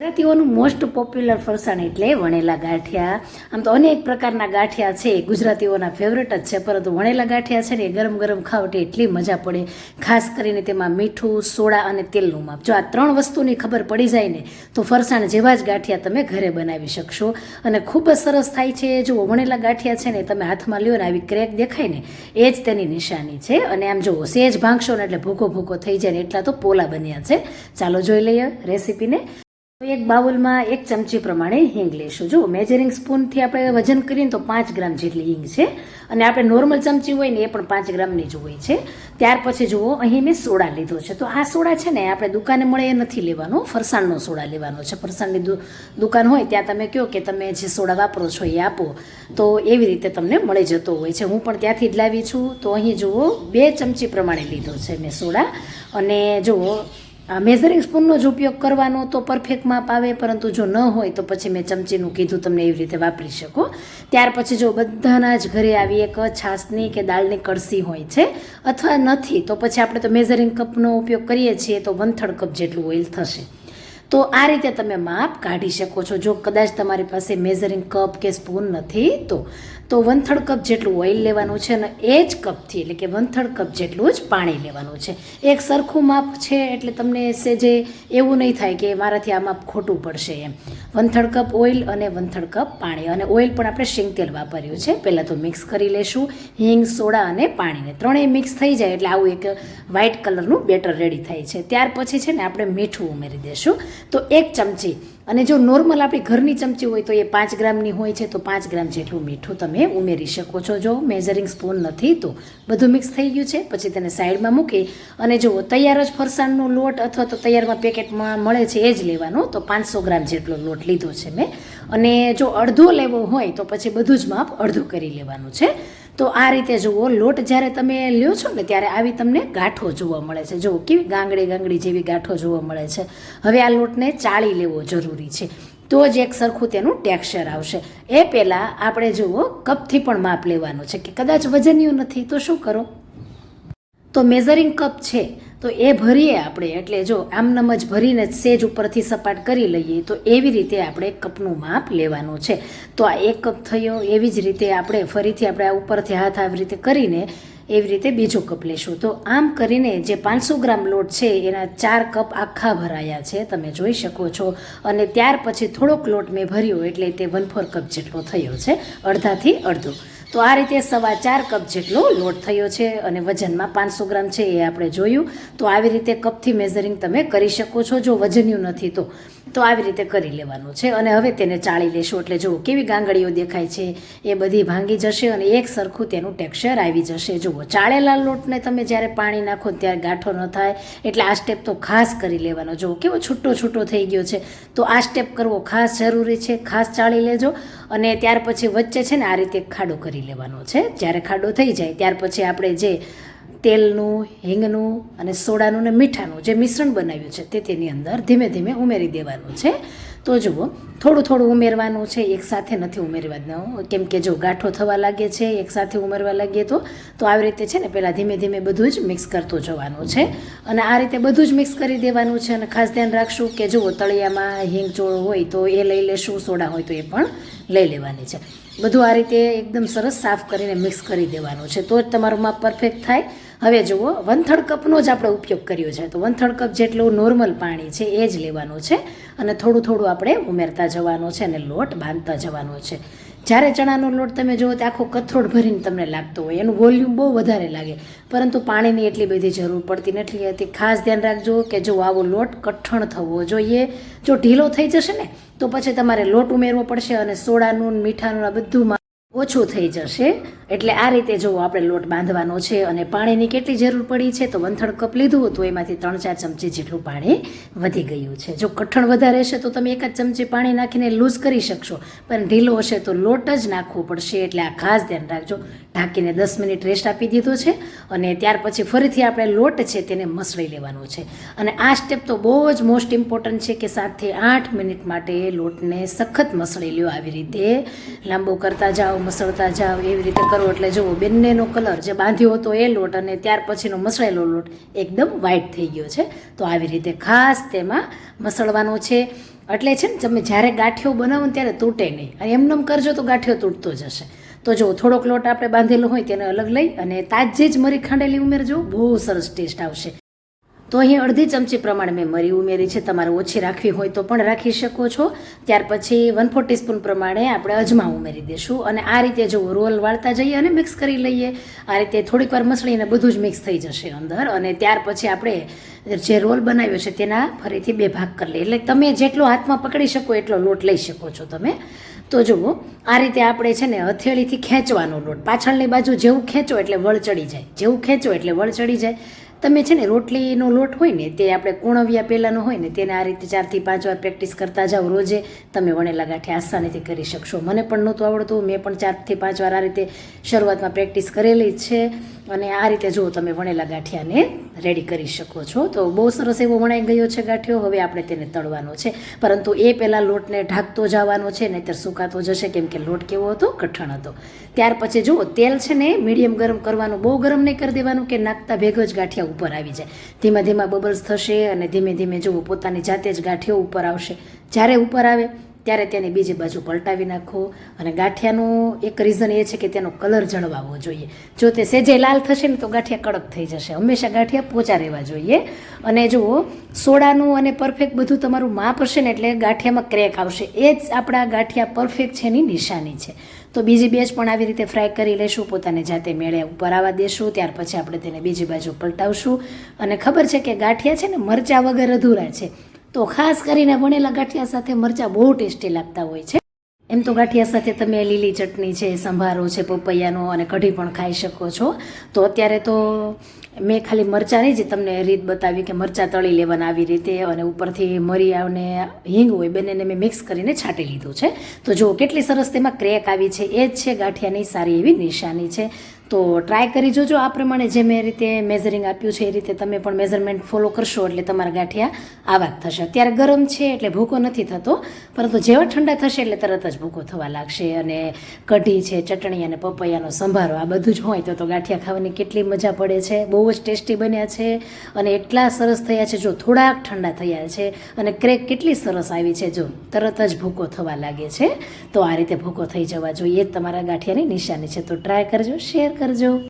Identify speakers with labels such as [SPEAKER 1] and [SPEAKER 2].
[SPEAKER 1] ગુજરાતીઓનું most popular ફરસાણ એટલે વણેલા ગાંઠિયા. આમ તો અનેક પ્રકારના ગાંઠિયા છે, ગુજરાતીઓના ફેવરેટ જ છે, પરંતુ વણેલા ગાંઠિયા છે ને એ ગરમ ગરમ ખાવ એટલે મજા પડે. ખાસ કરીને તેમાં મીઠું, સોડા અને તેલનું માપ. જો આ ત્રણ વસ્તુની ખબર પડી જાય ને, તો ફરસાણ જેવા જ ગાંઠિયા તમે ઘરે બનાવી શકશો. અને ખૂબ જ સરસ થાય છે જો વણેલા ગાંઠિયા છે ને તમે હાથમાં લ્યો ને, આવી ક્રેક દેખાય ને, એ જ તેની નિશાની છે. અને આમ જુઓ, સેજ ભાંગશો ને એટલે ભૂકો ભૂકો થઈ જાય ને, એટલા તો પોલા બન્યા છે. ચાલો જોઈ લઈએ રેસીપીને. એક બાઉલમાં એક ચમચી પ્રમાણે હિંગ લઈશું જો મેજરિંગ સ્પૂનથી આપણે વજન કરીએ ને તો પાંચ ગ્રામ જેટલી હિંગ છે. અને આપણે નોર્મલ ચમચી હોય ને એ પણ પાંચ ગ્રામની જ હોય છે. ત્યાર પછી જુઓ, અહીં મેં સોડા લીધો છે. તો આ સોડા છે ને આપણે દુકાને મળે એ નથી લેવાનો. ફરસાણનો સોડા લેવાનો છે. ફરસાણની દુકાન હોય ત્યાં તમે કહો કે તમે જે સોડા વાપરો છો એ આપો. તો એવી રીતે તમને મળી જતો હોય છે. હું પણ ત્યાંથી જ લાવી છું. તો અહીં જુઓ, બે ચમચી પ્રમાણે લીધો છે મેં સોડા. અને જુઓ આ મેઝરિંગ સ્પૂનનો જ ઉપયોગ કરવાનો તો પરફેક્ટ માપ આવે, પરંતુ જો ન હોય તો પછી મેં ચમચીનું કીધું, તમને એવી રીતે વાપરી શકો. ત્યાર પછી જો બધાના જ ઘરે આવી એક છાશની કે દાળની કળસી હોય છે, અથવા નથી, તો પછી આપણે તો મેઝરિંગ કપનો ઉપયોગ કરીએ છીએ, તો વન કપ જેટલું ઓઇલ થશે. તો આ રીતે તમે માપ કાઢી શકો છો. જો કદાચ તમારી પાસે મેઝરિંગ કપ કે સ્પૂન નથી, તો તો વન થર્ડ કપ જેટલું ઓઇલ લેવાનું છે અને એ જ કપથી એટલે કે વન થર્ડ કપ જેટલું જ પાણી લેવાનું છે. એક સરખું માપ છે એટલે તમને સેજે એવું નહીં થાય કે મારાથી આ માપ ખોટું પડશે એમ. વન થર્ડ કપ ઓઇલ અને વન થર્ડ કપ પાણી. અને ઓઇલ પણ આપણે શેંગ તેલ વાપર્યું છે. પહેલાં તો મિક્સ કરી લેશું. હિંગ, સોડા અને પાણીને ત્રણેય મિક્સ થઈ જાય એટલે આવું એક વ્હાઇટ કલરનું બેટર રેડી થાય છે. ત્યાર પછી છે ને આપણે મીઠું ઉમેરી દેશું. તો એક ચમચી અને જો નોર્મલ આપણી ઘરની ચમચી હોય તો એ પાંચ ગ્રામની હોય છે, તો પાંચ ગ્રામ જેટલું મીઠું તમે ઉમેરી શકો છો. જો મેઝરિંગ સ્પૂન નથી, તો બધું મિક્સ થઈ ગયું છે, પછી તેને સાઈડમાં મૂકી અને જો તૈયાર જ ફરસાણનો લોટ અથવા તો તૈયારમાં પેકેટમાં મળે છે, એ જ લેવાનો. તો પાંચસો ગ્રામ જેટલો લોટ લીધો છે મેં. અને જો અડધો લેવો હોય, તો પછી બધું જ માપ અડધું કરી લેવાનું છે. તો આ રીતે જુઓ, લોટ જ્યારે તમે લ્યો છો ને, ત્યારે આવી તમને ગાંઠો જોવા મળે છે. જુઓ, કેવી ગાંગડી ગાંગડી જેવી ગાંઠો જોવા મળે છે. હવે આ લોટને ચાળી લેવો જરૂરી છે. તો જ એક સરખું તેનું ટેક્સચર આવશે. એ પહેલાં આપણે જુઓ, કપથી પણ માપ લેવાનું છે કે કદાચ વજનિયું નથી. તો શું કરો? તો મેઝરિંગ કપ છે. તો એ ભરીએ આપણે. એટલે જો આમનામ જ ભરીને સેજ ઉપરથી સપાટ કરી લઈએ, તો એવી રીતે આપણે કપનું માપ લેવાનું છે. તો આ એક કપ થયો, એવી જ રીતે આપણે ફરીથી આપણે આ ઉપરથી હાથ આવી રીતે કરીને એવી રીતે બીજો કપ લેશું. તો આમ કરીને જે પાંચસો ગ્રામ લોટ છે, એના ચાર કપ આખા ભરાયા છે, તમે જોઈ શકો છો. અને ત્યાર પછી થોડોક લોટ મેં ભર્યો, એટલે તે વન ફોર કપ જેટલો થયો છે, અડધાથી અડધો. તો આ રીતે સવા ચાર કપ જેટલો લોટ થયો છે અને વજનમાં પાંચસો ગ્રામ છે એ આપણે જોયું. તો આવી રીતે કપથી મેઝરિંગ તમે કરી શકો છો. જો વજન્યું નથી તો તો આવી રીતે કરી લેવાનું છે અને હવે તેને ચાળી લેશું. એટલે જુઓ, કેવી ગાંગડીઓ દેખાય છે. એ બધી ભાંગી જશે અને એક સરખું તેનું ટેક્સચર આવી જશે. જુઓ, ચાળેલા લોટને તમે જ્યારે પાણી નાખો ત્યારે ગાંઠો ન થાય. એટલે આ સ્ટેપ તો ખાસ કરી લેવાનો. જુઓ, કેવો છૂટો છૂટો થઈ ગયો છે. તો આ સ્ટેપ કરવો ખાસ જરૂરી છે. ખાસ ચાળી લેજો અને ત્યાર પછી વચ્ચે છે ને આ રીતે ખાડો કરી લેવાનો છે. જ્યારે ખાડો થઈ જાય, ત્યાર પછી આપણે જે તેલનું, હિંગનું અને સોડાનું ને મીઠાનું જે મિશ્રણ બનાવ્યું છે તે તેની અંદર ધીમે ધીમે ઉમેરી દેવાનું છે. તો જુઓ થોડું થોડું ઉમેરવાનું છે એકસાથે નથી ઉમેરવાનું. કેમ કે જો ગાંઠો થવા લાગે છે એકસાથે ઉમેરવા લાગીએ તો તો આવી રીતે છે ને પહેલાં ધીમે ધીમે બધું જ મિક્સ કરતું જવાનું છે. અને આ રીતે બધું જ મિક્સ કરી દેવાનું છે અને ખાસ ધ્યાન રાખશું કે જુઓ તળિયામાં હિંગ ચોળ હોય તો એ લઈ લેશું, સોડા હોય તો એ પણ લઈ લેવાની છે. બધું આ રીતે એકદમ સરસ સાફ કરીને મિક્સ કરી દેવાનું છે. તો જ તમારું માપ પરફેક્ટ થાય. હવે જુઓ વન થર્ડ કપનો જ આપણે ઉપયોગ કર્યો છે. તો વન થર્ડ કપ જેટલું નોર્મલ પાણી છે, એ જ લેવાનું છે. અને થોડું થોડું આપણે ઉમેરતા જવાનું છે અને લોટ બાંધતા જવાનો છે. જ્યારે ચણાનો લોટ તમે જુઓ તો આખો કથરોડ ભરીને તમને લાગતો હોય. એનું વોલ્યુમ બહુ વધારે લાગે. પરંતુ પાણીની એટલી બધી જરૂર પડતી નથી. હતી ખાસ ધ્યાન રાખજો કે જો આવો લોટ કઠણ થવો જોઈએ. જો ઢીલો થઈ જશે ને, તો પછી તમારે લોટ ઉમેરવો પડશે અને સોડાનું મીઠાનું આ બધું ઓછું થઈ જશે. એટલે આ રીતે જો આપણે લોટ બાંધવાનો છે અને પાણીની કેટલી જરૂર પડી છે, તો વંથળ કપ લીધું તો એમાંથી ત્રણ ચાર ચમચી જેટલું પાણી વધી ગયું છે. જો કઠણ વધારે હશે, તો તમે એક જ ચમચી પાણી નાખીને લૂઝ કરી શકશો. પણ ઢીલો હશે, તો લોટ જ નાખવો પડશે. એટલે આ ખાસ ધ્યાન રાખજો. ઢાંકીને દસ મિનિટ રેસ્ટ આપી દીધો છે અને ત્યાર પછી ફરીથી આપણે લોટ છે તેને મસળી લેવાનો છે. અને આ સ્ટેપ તો બહુ જ મોસ્ટ ઇમ્પોર્ટન્ટ છે કે સાતથી આઠ મિનિટ માટે લોટને સખત મસળી લ્યો આવી રીતે. લાંબો કરતા જાઓ, મસળતા જાઓ, એવી રીતે કરો. એટલે જુઓ, બંનેનો કલર જે બાંધ્યો હતો એ લોટ અને ત્યાર પછીનો મસળેલો લોટ એકદમ વ્હાઇટ થઈ ગયો છે. તો આવી રીતે ખાસ તેમાં મસળવાનો છે. એટલે છે ને, તમે જ્યારે ગાંઠિયો બનાવો ત્યારે તૂટે નહીં. અને એમનેમ કરજો તો ગાંઠિયો તૂટતો જ હશે. તો જો થોડોક લોટ આપણે બાંધેલો હોય તેને અલગ લઈ અને તાજે જ મરી ખાંડેલી ઉમેરજો. બહુ સરસ ટેસ્ટ આવશે. તો અહીં અડધી ચમચી પ્રમાણે મેં મરી ઉમેરી છે. તમારે ઓછી રાખવી હોય તો પણ રાખી શકો છો. ત્યાર પછી વન ફોર ટીસ્પૂન પ્રમાણે આપણે અજમા ઉમેરી દઈશું અને આ રીતે જો રોલ વાળતા જઈએ અને મિક્સ કરી લઈએ, આ રીતે થોડીક વાર મસળીને બધું જ મિક્સ થઈ જશે અંદર. અને ત્યાર પછી આપણે જે રોલ બનાવ્યો છે તેના ફરીથી બે ભાગ કરી લઈએ. એટલે તમે જેટલો હાથમાં પકડી શકો એટલો લોટ લઈ શકો છો તમે. તો જુઓ, આ રીતે આપણે છે ને હથેળીથી ખેંચવાનો લોટ. પાછળની બાજુ જેવું ખેંચો એટલે વળ ચડી જાય. જેવું ખેંચો એટલે વળ ચડી જાય. તમે છે ને રોટલીનો લોટ હોય ને તે આપણે કુણવ્યા પહેલાંનો હોય ને તેને આ રીતે ચારથી પાંચ વાર પ્રેક્ટિસ કરતા જાઓ રોજે, તમે વણેલા ગાંઠિયા આસાનીથી કરી શકશો. મને પણ નહોતું આવડતું, મેં પણ ચારથી પાંચ વાર આ રીતે શરૂઆતમાં પ્રેક્ટિસ કરેલી છે અને આ રીતે જો તમે વણેલા ગાંઠિયાને રેડી કરી શકો છો. તો બહુ સરસ એવો વણાઈ ગયો છે ગાંઠિયો, હવે આપણે તેને તળવાનો છે. પરંતુ એ પહેલાં લોટને ઢાંકતો જવાનો છે, નહીંતર સુકાતો જશે, કેમ કે લોટ કેવો હતો? કઠણ હતો. ત્યાર પછી જુઓ, તેલ છે ને મીડિયમ ગરમ કરવાનું, બહુ ગરમ નહીં કરી દેવાનું કે નાખતા ભેગો જ ગાંઠિયા ઉપર આવી જાય. ધીમે ધીમા બબલ્સ થશે અને ધીમે ધીમે જુઓ, પોતાની જાતે જ ગાંઠિયો ઉપર આવશે. જ્યારે ઉપર આવે ત્યારે તેને બીજી બાજુ પલટાવી નાખો. અને ગાંઠિયાનું એક રીઝન એ છે કે તેનો કલર જળવાવો જોઈએ. જો તે સેજે લાલ થશે ને તો ગાંઠિયા કડક થઈ જશે. હંમેશા ગાંઠિયા પોચા રહેવા જોઈએ. અને જુઓ, સોડાનું અને પરફેક્ટ બધું તમારું માપ હશે ને એટલે ગાંઠિયામાં ક્રેક આવશે. એ જ આપણા ગાંઠિયા પરફેક્ટ છે એની નિશાની છે. તો બીજી બેચ પણ આવી રીતે ફ્રાય કરી લેશું, પોતાને જાતે મેળે ઉપર આવવા દેશું, ત્યાર પછી આપણે તેને બીજી બાજુ પલટાવશું. અને ખબર છે કે ગાંઠિયા છે ને મરચાં વગર અધૂરા છે. તો ખાસ કરીને વણેલા ગાંઠિયા સાથે મરચાં બહુ ટેસ્ટી લાગતા હોય છે. એમ તો ગાંઠિયા સાથે તમે લીલી ચટણી છે, સંભારો છે, પપૈયાનો અને કઢી પણ ખાઈ શકો છો. તો અત્યારે તો મેં ખાલી મરચાંની જ તમને રીત બતાવી કે મરચાં તળી લેવાના આવી રીતે અને ઉપરથી મરી અને હિંગ હોય બંનેને મેં મિક્સ કરીને છાંટી લીધું છે. તો જુઓ કેટલી સરસ તેમાં ક્રેક આવી છે. એ જ છે ગાંઠિયાની સારી એવી નિશાની છે. તો ટ્રાય કરી જોજો. આ પ્રમાણે જે મેં રીતે મેઝરિંગ આપ્યું છે, એ રીતે તમે પણ મેઝરમેન્ટ ફોલો કરશો એટલે તમારા ગાંઠિયા આવા જ થશે. અત્યારે ગરમ છે એટલે ભૂકો નથી થતો, પરંતુ જેવા ઠંડા થશે એટલે તરત જ ભૂકો થવા લાગશે અને કઢી છે, ચટણી અને પપૈયાનો સંભારો, આ બધું જ હોય તો તો ગાંઠિયા ખાવાની કેટલી મજા પડે છે. બહુ જ ટેસ્ટી બન્યા છે અને એટલા સરસ થયા છે. જો થોડાક ઠંડા થયા છે અને ક્રેક કેટલી સરસ આવી છે, જો તરત જ ભૂકો થવા લાગે છે, તો આ રીતે ભૂકો થઈ જવા જોઈએ તમારા ગાંઠિયાની નિશાની છે. તો ટ્રાય કરજો શેર કરજો.